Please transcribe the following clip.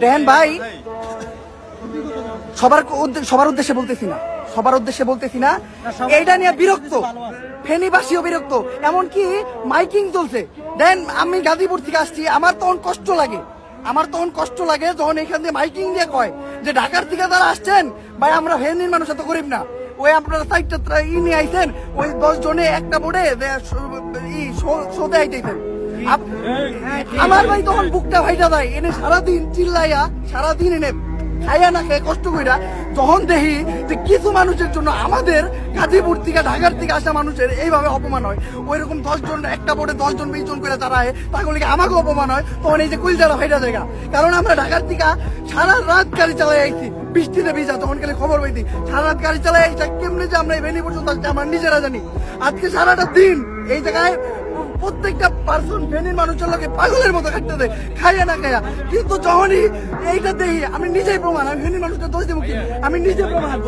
দেখেন ভাই সবার সবার উদ্দেশ্যে বলতেছি না সবার উদ্দেশ্যে বলতেছি না এইটা নিয়ে বিরক্ত ফেনীবাসীও বিরক্ত এমনকি মাইকিং চলছে। দেন আমি গাজীপুর থেকে আসছি আমার তখন কষ্ট লাগে আমার তখন কষ্ট লাগে যখন এখান দিয়ে মাইকিং দিয়ে কয় যে ঢাকার থেকে যারা আসছেন ভাই আমরা ফেনীর মানুষ এত গরিব না। ওই আপনারা সাইডটা ই নিয়ে আইছেন ওই দশ জনে একটা বোর্ডে শোতে আইতেছেন আমার ভাই তখন বুকটা ভাইটা যায় এনে সারাদিন চিল্লাইয়া, সারাদিন এনে খাইয়া না খেয়ে কষ্ট কইরা যখন দেখি যে কিছু মানুষের জন্য আমাদের গাজীপুর থেকে, ঢাকার থেকে আসা মানুষের এইভাবে অপমান হয়। ওই রকম দশ জন একটা বোর্ডে দশ জন বিশ জন করে দাঁড়ায় তাহলে কি আমাকে অপমান হয়? তখন এই যে কুইলজারা ভাইটা জায়গা কারণ আমরা ঢাকার থেকে সারা রাত গাড়ি চালাই আইছি, বৃষ্টিতে ভিজা, তখন খালি খবর পাইছি, সারা রাত গাড়ি চালাই আইসা কেমনে যে আমরা এই ভেনি পর্যন্ত আসছি, আমরা নিজেরা জানি। আজকে সারাটা দিন এই জায়গায় প্রত্যেকটা পার্সন ফেনীর মানুষের লোকে পাগলের মতো খাটতে দেয়, খাইয়া না খাইয়া কিন্তু যখনই এইটা দেখি, আমি নিজেই প্রমাণ, আমি ফেনীর মানুষটা দোষ দেবো কি? আমি নিজে প্রমাণ